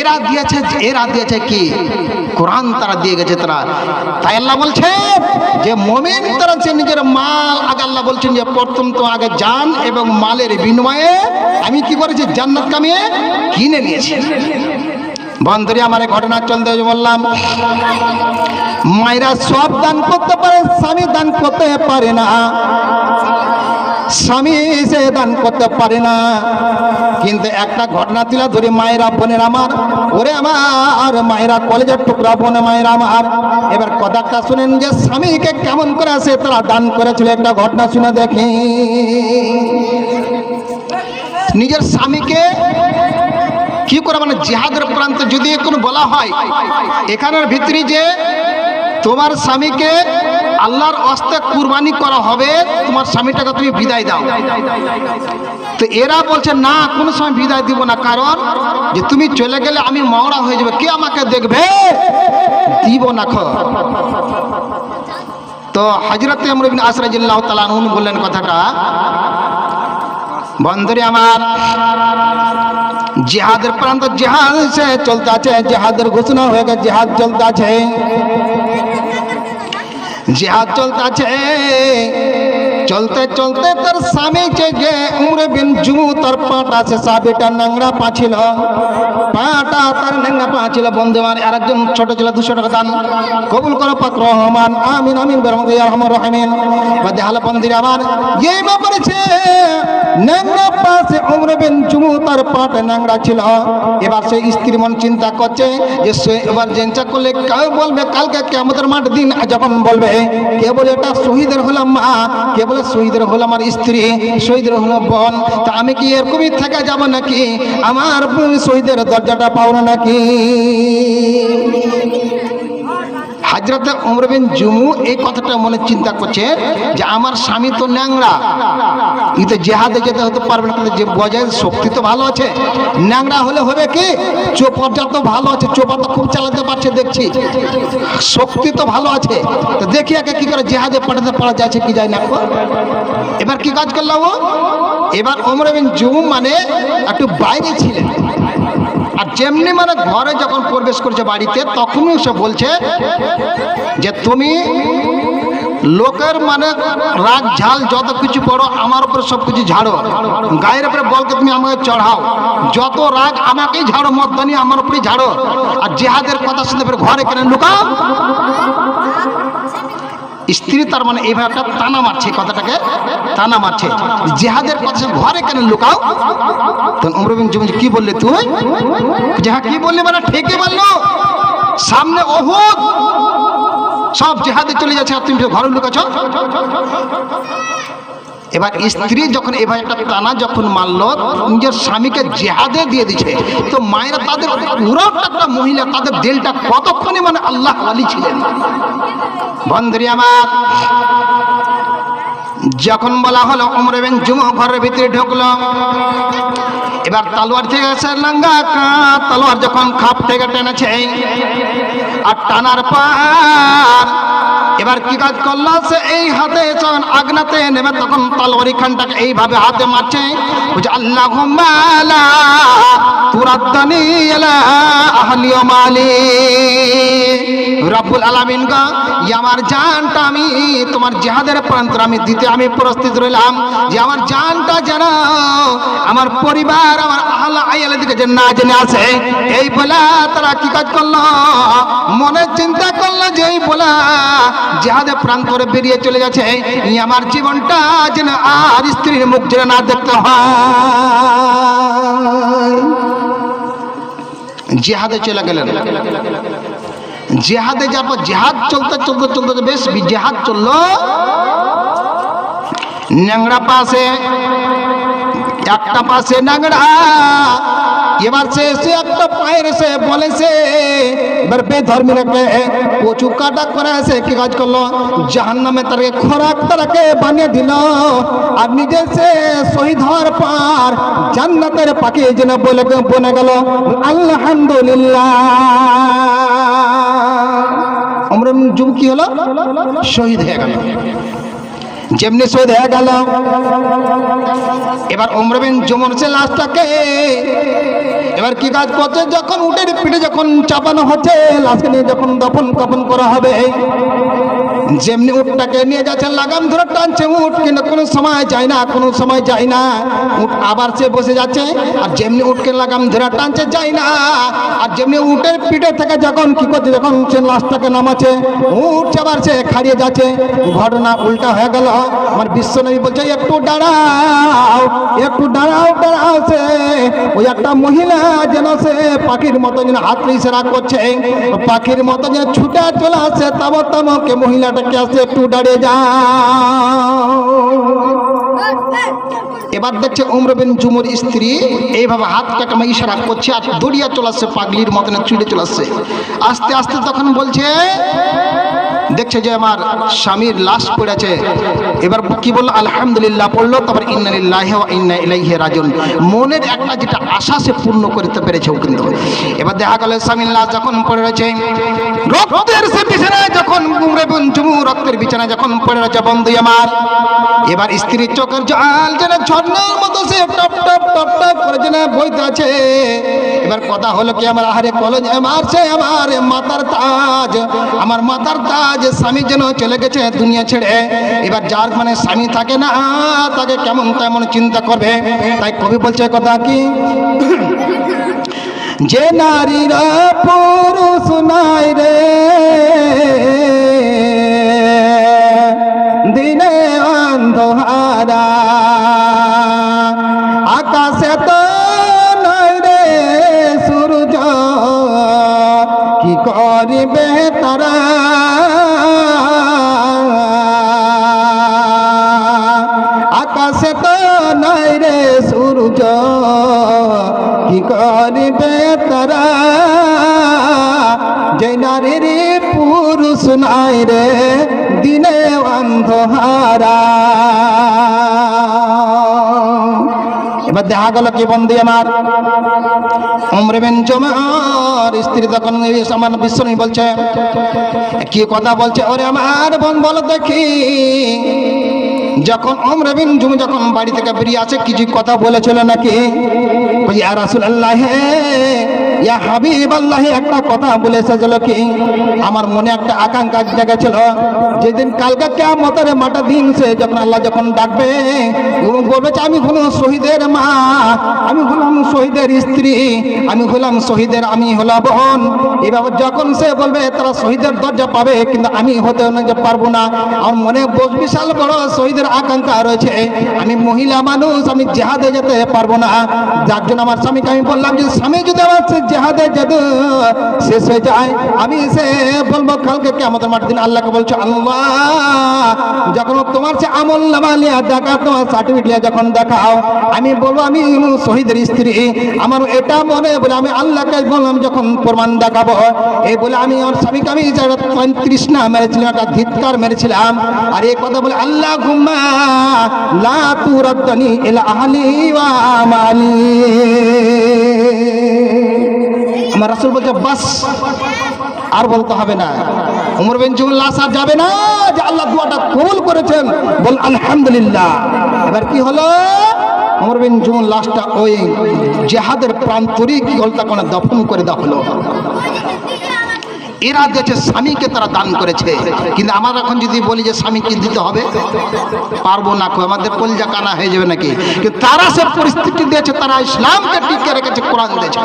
এরা দিয়েছে এরা দিয়েছে কি? কোরআন তারা দিয়ে গেছে তারা। তাই আল্লাহ বলছে যে মোমেন তারা সে নিজের মাল, আগে আল্লাহ বলছেন যে প্রথম তো আগে জান এবং মালের বিনিময়ে আমি কি করেছি? জান্নাত কামিয়ে কিনে নিয়েছি। বন্ধুরি, আমার ঘটনা চলতে বললাম। মায়েরা সব দান করতে পারে, স্বামী দান করতে পারে না। স্বামী সে দান করতে পারে না। কিন্তু একটা ঘটনা তুলে ধরি মায়েরা বোনের আমার, ওরে আমার, মায়েরা কলেজের টুকরা বোন মায়েরা আমার। এবার কথাটা শুনেন যে স্বামীকে কেমন করে সে তারা দান করেছিল, একটা ঘটনা শুনে দেখি। নিজের স্বামীকে কি করে মানে জিহাদের প্রান্তে যদি কোনো বলা হয়, এখানের ভিতরে যে তোমার স্বামীকে আল্লাহর অস্তে কুরবানি করা হবে, তোমার স্বামীটাকে তুমি বিদায় দাও। তো এরা বলছে, না, কোনো সময় বিদায় দিব না। কারণ যে তুমি চলে গেলে আমি মগড়া হয়ে যাবে। কে আমাকে দেখবে? দিব না খ তো হজরত আমরবিন আসরাজিল্লাহ তালান বললেন কথাটা, বন্ধুরে আমার, জিহাদের প্রান্ত জিহাদ চলতে আছে। জিহাদের ঘোষণা হয়ে গেছে, জিহাদ চলতে আছে। জিহাদ চলতে আছে চলতে চলতে তার স্বামী যে উমরে বিন জুমু, তার পাটা আছে সাবিটা নাংরা পাছিল পাটা তার নাংরা পাছিল বন্ধু আমার আর একজন ছোট ছিল দুশো টাকা দান। কবুল করো পাক রহমান। আমিন আমিন বেরমকে রহমান রহমিন। বা দেহাল বন্দির আমার। এই ব্যাপারেছে ন্যাংরা পাশে উমরে বিন জুমু, তার পাট ন্যাংরা ছিল। এবার সে স্ত্রী মন চিন্তা করছে যে সে এবার জেনচা করলে কেউ বলবে, কালকে কেমতের মাঠ দিন যখন বলবে, কে বলে এটা শহীদের হলাম মা, কে বলে শহীদের হলো আমার স্ত্রী, শহীদের হলো বোন, তা আমি কি এরকমই থাকা যাব নাকি? আমার শহীদের দরজাটা পাও নাকি? হাজরতে উমর বিন জুমু এই কথাটা মনে চিন্তা করছে যে আমার স্বামী তো ন্যাংরা। ই তো জেহাদে যেতে হতে পারবে না যে বজায় শক্তি তো ভালো আছে। ন্যাংরা হলে হবে কি? চোপরটা তো ভালো আছে, চোপা তো খুব চালাতে পারছে, দেখছি। শক্তি তো ভালো আছে। তো দেখি একে কি করে জেহাদে পাঠাতে পারা যাচ্ছে কি যায় না। এবার কি কাজ করল ও? এবার ওমর বিন জুমু মানে একটু বাইরে ছিলেন। আর যেমনি মানে ঘরে যখন প্রবেশ করছে বাড়িতে, তখনই সে বলছে যে, তুমি লোকের মানে রাগ, ঝাল যত কিছু পড়ো, আমার উপরে সব কিছু ঝাড়ো। গায়ের উপরে বলকে তুমি আমাকে চড়াও। যত রাগ, আমাকেই ঝাড়ো, মদ্দানি আমার উপরেই ঝাড়ো। আর জেহাদের কথা পেরে ঘরে কেন লুকাও? স্ত্রী তার মানে এইভাবে একটা টানা মারছে কথাটাকে, টানা মারছে। জেহাদের কথা ঘরে কেন লুকাও? তখন অমরবিন কি বললে তুই? যাহা কি বললি মানে ঠেকে বলল। সামনে অহুদ। সব জেহাদে চলে যাচ্ছে আর তুমি ঘরে লুকাছ এবার স্ত্রী যখন এভাবে একটা টানা যখন মারলো, নিজের স্বামীকে জেহাদে দিয়ে দিছে তো মায়েরা তাদের পুরো একটা মহিলা, তাদের দিলটা কতক্ষণে মানে আল্লাহ আলী ছিলেন? বন্ধুরি আমার, যখন বলা হলো উমর বিন জুমু ঘরের ভিতরে ঢুকলো, এবার তালোয়ার থেকে এসে লাঙ্গা তালোয়ার যখন খাপ থেকে টেনেছে, আর টানার পার এবার কি কাজ করল? সে এই হাতে যখন আগনাতে নেবে তখন তলোয়ারি খানটাকে এইভাবে হাতে মারছে। বুঝে আল্লাহ তুরাদ্দানি আলা আহলি ও মালি। রব্বুল আলামিন গা আমার জানটা আমি, তোমার জেহাদের প্রান্তর আমি দিতে আমি প্রস্তুত রইলাম। যে আমার জানটা যেন আমার পরিবার, আমার আহলা আয়ালের দিকে যে না জেনে আছে, এই বলা তারা কি কাজ করল? মনে চিন্তা করল যে এই বলা জেহাদে প্রান্তরে বেরিয়ে চলে গেছে। আমার জীবনটা যেন আর স্ত্রীর মুখ যেন না দেখতে হয়। জেহাদে চলে গেলেন। জেহাদে পর জেহাদ চলতে চলতে চলতে বেশ জেহাদ চলল। ন্যাংরা পাশে একটা পাশে নাংড়া এবার সে সে একটা পায়ের সে বলেছে, এবার বেধর্মী রেখে কচু কাটা করে সে কি কাজ করল? জাহান নামে তাকে খোরাক তারাকে বানিয়ে দিল, আর নিজে সে শহীদ হওয়ার পর জান্নাতের পাখি যেন বলে বনে গেল, আলহামদুলিল্লাহ। আমরা যুব কি হলো? শহীদ হয়ে গেল। যেমনি সোধে গেল। এবার অমরবেন জমর সে লাশটাকে এবার কি কাজ করছে? যখন উঠে পিঠে যখন চাপানো হচ্ছে, লাশকে নিয়ে যখন দফন তপন করা হবে যেমনি উটটাকে নিয়ে যাচ্ছে লাগাম ধরে টানছে উট, কিন্তু কোনো সময় যায় না, কোনো সময় যায় না। উট আবার সে বসে যাচ্ছে, আর যেমনি উটকে লাগাম ধরে টানছে, যায় না। আর যেমনি উটের পিঠে থেকে যখন কি করছে, যখন সে লাশটাকে নামাচ্ছে উঠ আবার সে খাড়িয়ে যাচ্ছে। ঘটনা উল্টা হয়ে গেল। আমার বিশ্বনবী বলছে, একটু দাঁড়াও একটু দাঁড়াও দাঁড়াও সে। ওই একটা মহিলা যেন সে পাখির মতো যেন হাত ইশারা করছে। পাখির মতো যেন ছুটে চলে আসছে তাম তামকে আছে একটু দাঁড়িয়ে যা এবার দেখছে অমরবেন বিন জুমুর স্ত্রী এইভাবে হাতটা আমার ইশারা করছে আর দড়িয়া চলাচ্ছে পাগলির মতন চুড়ে চলাচ্ছে আস্তে আস্তে তখন বলছে দেখছে যে আমার স্বামীর লাশ পড়েছে। এবার কি বলল? আলহামদুলিল্লাহ পড়ল। তারপর ইন্নালিল্লাহ ইন্না ইলাইহি রাজিউন। মনের একটা যেটা আশা সে পূর্ণ করতে পেরেছে কিন্তু। এবার দেখা গেল স্বামীর লাশ যখন পড়ে রয়েছে, রক্তের সে বিছানায় যখন জুমু রক্তের বিছানায় যখন পড়ে রয়েছে, বন্ধু আমার, এবার স্ত্রীর চোখের জল যেন ঝর্ণার মতো সে করে যেন বইতে আছে। এবার কথা হলো কি, আমার আহারে কলেজ আমার সে আমার মাতার তাজ। আমার মাতার তাজ স্বামী যেন চলে গেছে দুনিয়া ছেড়ে। এবার যার মানে স্বামী থাকে না, তাকে কেমন তেমন চিন্তা করবে। তাই কবি বলছে কথা কি? যে নারীরা পুরুষ নাই রে কি করিবে তারা? আকাশে তো নাই রে সূর্য, কি করিবে তারা? যে নারীর পুরুষ নাই রে দিনে অন্ধহারা। এবার দেখা গেল কি বন্দি আমার? অমরেবেন জমার স্ত্রী তখন আমার বিশ্বনী বলছে কি কথা বলছে, ওরে আমার বোন, বলো দেখি। যখন অমরাবিন জুমি যখন বাড়ি থেকে বেরিয়ে আছে কিছু কথা বলেছিল নাকি? আর রাসুল আল্লাহ ইয়া একটা কথা বলে এসেছিল কি? আমার মনে একটা আকাঙ্ক্ষা জেগেছিল। যেদিন কালকা কালকে কেমতের মাটা দিন, সে যখন আল্লাহ যখন ডাকবে বলবে আমি হলাম শহীদের মা, আমি হলাম শহীদের স্ত্রী, আমি হলাম শহীদের, আমি হলাম বোন। এভাবে যখন সে বলবে, তারা শহীদের দরজা পাবে, কিন্তু আমি হতে যে পারব না। আমার মনে বিশাল বড় শহীদের আকাঙ্ক্ষা রয়েছে। আমি মহিলা মানুষ, আমি জেহাদে যেতে পারব না। যার জন্য আমার স্বামীকে আমি বললাম যে, স্বামী যদি আমার জেহাদে যেতে শেষ হয়ে যায়। আমি সে বলব, কালকে কে আমাদের মাঠ দিন আল্লাহকে বলছো, আল্লাহ, যখন তোমার সে আমল নামালিয়া দেখা তোমার সার্টিফিকেট যখন দেখাও, আমি বলব, আমি শহীদের স্ত্রী। আমার এটা মনে বলে আমি আল্লাহকে বললাম, যখন প্রমাণ দেখাবো। এই বলে আমি আমার স্বামীকে, আমি না মেরেছিলাম, একটা ধিৎকার মেরেছিলাম। আর এই কথা বলে, আল্লাহ ঘুম্মা লা তুরাদ্দানি ইলা আহলি ওয়া আমালি। আমার রাসূল বলছে বাস আর বলতে হবে না। উমর বিন জুমুল্লাহ সাহেব যাবে না যে আল্লাহ দুয়াটা কবুল করেছেন। বল আলহামদুলিল্লাহ। এবার কি হলো? উমর বিন জুমুল লাশটা ওই জেহাদের প্রান্তরিক গলতা কোণে দফন করে দেওয়া এরা দিয়েছে স্বামীকে তারা দান করেছে। কিন্তু আমার এখন যদি বলি যে স্বামীকে দিতে হবে পারব না কো, আমাদের কলজা কানা হয়ে যাবে নাকি? কিন্তু তারা সে পরিস্থিতি দিয়েছে তারা ইসলামকে টিকে রেখেছে কোরআন দিয়েছে।